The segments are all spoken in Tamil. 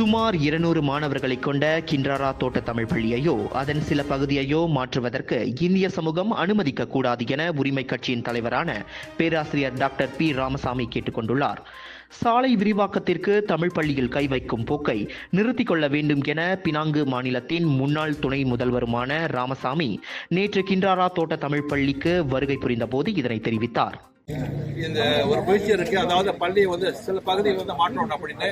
சுமார் இருநூறு மாணவர்களை கொண்ட கின்றாரா தோட்ட தமிழ் பள்ளியையோ அதன் சில பகுதியையோ மாற்றுவதற்கு இந்திய சமூகம் அனுமதிக்க கூடாது என உரிமை கட்சியின் தலைவரான பேராசிரியர் டாக்டர் பி. ராமசாமி கேட்டுக்கொண்டுள்ளார் சாலை விரிவாக்கத்திற்கு தமிழ் பள்ளியில் கை வைக்கும் போக்கை நிறுத்திக் கொள்ள வேண்டும் என பினாங்கு மாநிலத்தின் முன்னாள் துணை முதல்வருமான ராமசாமி நேற்று கின்றாரா தோட்ட தமிழ் பள்ளிக்கு வருகை புரிந்தபோது இதனை தெரிவித்தார். இந்த ஒரு முயற்சி இருக்கு. அதாவது பள்ளியை வந்து சில பகுதியில் வந்து மாற்றணும் அப்படின்னு.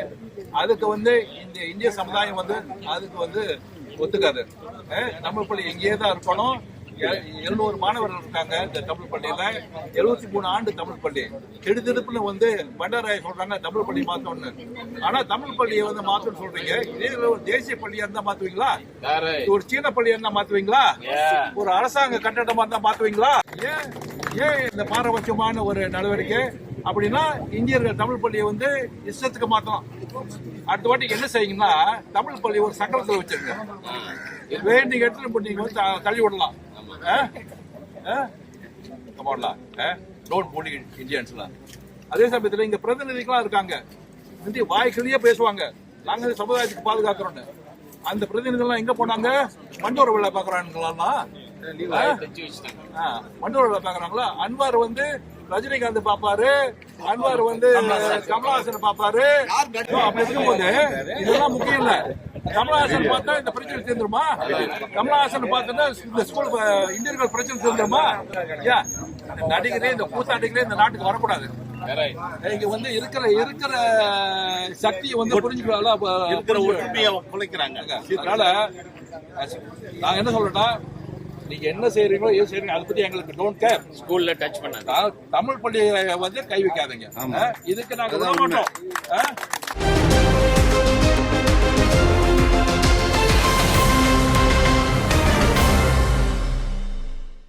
அதுக்கு வந்து இந்த இந்திய சமுதாயம் வந்து அதுக்கு வந்து ஒத்துக்காது. தமிழ் பள்ளி இங்கேயே தான் இருக்கணும். எழுநூறு மாணவர்கள் இருக்காங்க இந்த தமிழ் பள்ளியில எழுபத்தி மூணு ஆண்டு தமிழ் பள்ளி திடுதிடுப்புல வந்து பண்டாராய சொல்றாங்க தமிழ் பள்ளி மாத்தணும்னு. ஆனா தமிழ் பள்ளியை வந்து மாத்தணும்னு சொல்றீங்க. இதே ஒரு தேசிய பள்ளியா இருந்தா மாத்துவீங்களா? ஒரு சீன பள்ளியா இருந்தா மாத்துவீங்களா? ஒரு அரசாங்க கட்டடமா இருந்தா மாத்துவீங்களா? ஏன் ஏன் இந்த பாரபட்சமான ஒரு நடவடிக்கை? அப்படின்னா இந்தியர்கள் தமிழ் பள்ளியை வந்து இஷ்டத்துக்கு மாத்தலாம் அடுத்த வாட்டி என்ன செய்யுங்கன்னா தமிழ் பள்ளி ஒரு சக்கரத்துல வச்சிருங்க. வேண்டிய இடத்துல இப்ப நீங்க வந்து தள்ளி விடலாம். கமாடலாம் டோன்ட் போலி இந்தியன்ஸ்லாம் அதே சமயத்துல இங்க பிரதிநிதிகளா இருக்காங்க. வந்து வாய்க்கிலேயே பேசுவாங்க. நாங்க இந்த சமுதாயத்துக்கு பாதுகாக்கிறோம்னு. அந்த பிரதிநிதிகள் எங்க போனாங்க? மண்டோர விழா பாக்குறாங்களா மண்டோர விழா பாக்குறாங்களா அன்வார் வந்து ரஜினிகாந்த் பாப்பாரு அன்வார் வந்து கமலஹாசன் பாப்பாரு. அப்படி இருக்கும்போது இதெல்லாம் முக்கியம் இல்ல. கமலஹாசன் பார்த்தா இந்த பிரச்சனை தீர்ந்துருமா? கமலஹாசன் பார்த்தா இந்த ஸ்கூல் இந்தியர்கள் பிரச்சனை இந்த நடிகரே இந்த கூத்தாடிகளே இந்த நாட்டுக்கு வரக்கூடாது. இங்க வந்து இருக்கிற இருக்கிற சக்தியை வந்து புரிஞ்சுக்கலாம் இருக்கிற ஒற்றுமையை குலைக்கிறாங்க அதனால நான் என்ன சொல்றேன்னா நீங்க என்ன செய்றீங்களோ ஏது செய்றீங்க அதை பத்தி எங்களுக்கு டோன்ட் கேர் ஸ்கூல்ல டச் பண்ணாங்க தமிழ் பள்ளியை வந்து கை வைக்காதீங்க. இதுக்கு நாங்க மாட்டோம்.